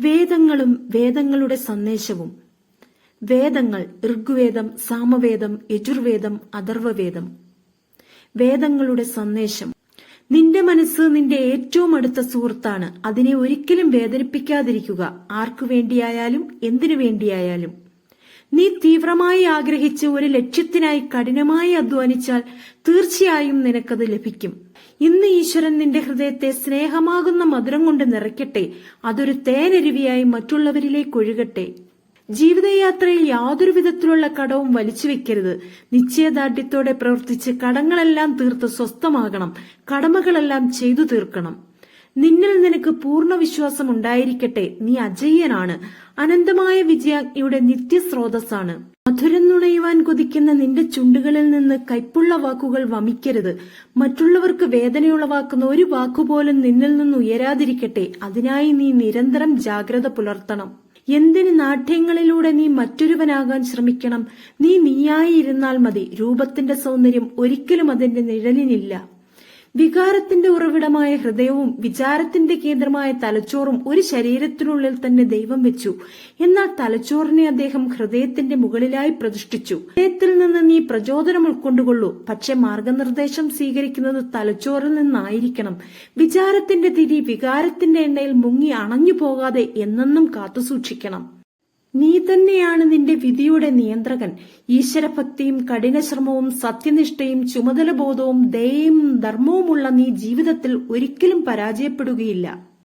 വേദങ്ങളും വേദങ്ങളുടെ സന്ദേശവും. വേദങ്ങൾ ഋഗ്വേദം സാമവേദം യജുർവേദം അഥർവവേദം. വേദങ്ങളുടെ സന്ദേശം. നിന്റെ മനസ്സ് നിന്റെ ഏറ്റവും അടുത്ത സുഹൃത്താണ്. അതിനെ ഒരിക്കലും വേദനിപ്പിക്കാതിരിക്കുക. ആർക്കു വേണ്ടിയായാലും എന്തിനു വേണ്ടിയായാലും. നീ തീവ്രമായി ആഗ്രഹിച്ച് ഒരു ലക്ഷ്യത്തിനായി കഠിനമായി അധ്വാനിച്ചാൽ തീർച്ചയായും നിനക്കത് ലഭിക്കും. ഇന്ന് ഈശ്വരൻ നിന്റെ ഹൃദയത്തെ സ്നേഹമാകുന്ന മധുരം കൊണ്ട് നിറയ്ക്കട്ടെ. അതൊരു തേനരുവിയായി മറ്റുള്ളവരിലേക്ക് ഒഴുകട്ടെ. ജീവിതയാത്രയിൽ യാതൊരു വിധത്തിലുള്ള കടവും വലിച്ചു വെക്കരുത്. നിശ്ചയദാർഢ്യത്തോടെ പ്രവർത്തിച്ച് കടങ്ങളെല്ലാം തീർത്ത് സ്വസ്ഥമാകണം. കടമകളെല്ലാം ചെയ്തു തീർക്കണം. നിന്നിൽ നിനക്ക് പൂർണ വിശ്വാസം ഉണ്ടായിരിക്കട്ടെ നീ അജയ്യനാണ്. അനന്തമായ വിജയാജ്ഞയുടെ നിത്യസ്രോതസ്സാണ്. മധുരം നുണയുവാൻ കൊതിക്കുന്ന നിന്റെ ചുണ്ടുകളിൽ നിന്ന് കൈപ്പുള്ള വാക്കുകൾ വമിക്കരുത്. മറ്റുള്ളവർക്ക് വേദനയുളവാക്കുന്ന ഒരു വാക്കുപോലും നിന്നിൽ നിന്ന് ഉയരാതിരിക്കട്ടെ അതിനായി നീ നിരന്തരം ജാഗ്രത പുലർത്തണം. എന്തിന് നാട്യങ്ങളിലൂടെ നീ മറ്റൊരുവനാകാൻ ശ്രമിക്കണം? നീ നീയായി ഇരുന്നാൽ മതി. രൂപത്തിന്റെ സൗന്ദര്യം ഒരിക്കലും അതിന്റെ നിഴലിനില്ല. വികാരത്തിന്റെ ഉറവിടമായ ഹൃദയവും വിചാരത്തിന്റെ കേന്ദ്രമായ തലച്ചോറും ഒരു ശരീരത്തിനുള്ളിൽ തന്നെ ദൈവം വെച്ചു. എന്നാൽ തലച്ചോറിനെ അദ്ദേഹം ഹൃദയത്തിന്റെ മുകളിലായി പ്രതിഷ്ഠിച്ചു. ഹൃദയത്തിൽ നിന്ന് നീ പ്രചോദനം ഉൾക്കൊണ്ടുകൊള്ളൂ. പക്ഷെ മാർഗനിർദ്ദേശം സ്വീകരിക്കുന്നത് തലച്ചോറിൽ നിന്നായിരിക്കണം. വിചാരത്തിന്റെ തിരി വികാരത്തിന്റെ എണ്ണയിൽ മുങ്ങി അണഞ്ഞു പോകാതെ എന്നെന്നും കാത്തുസൂക്ഷിക്കണം. നീ തന്നെയാണ് നിന്റെ വിധിയുടെ നിയന്ത്രകൻ. ഈശ്വരഭക്തിയും കഠിനശ്രമവും സത്യനിഷ്ഠയും ചുമതലബോധവും ദയയും ധർമ്മവുമുള്ള നീ ജീവിതത്തിൽ ഒരിക്കലും പരാജയപ്പെടുകയില്ല.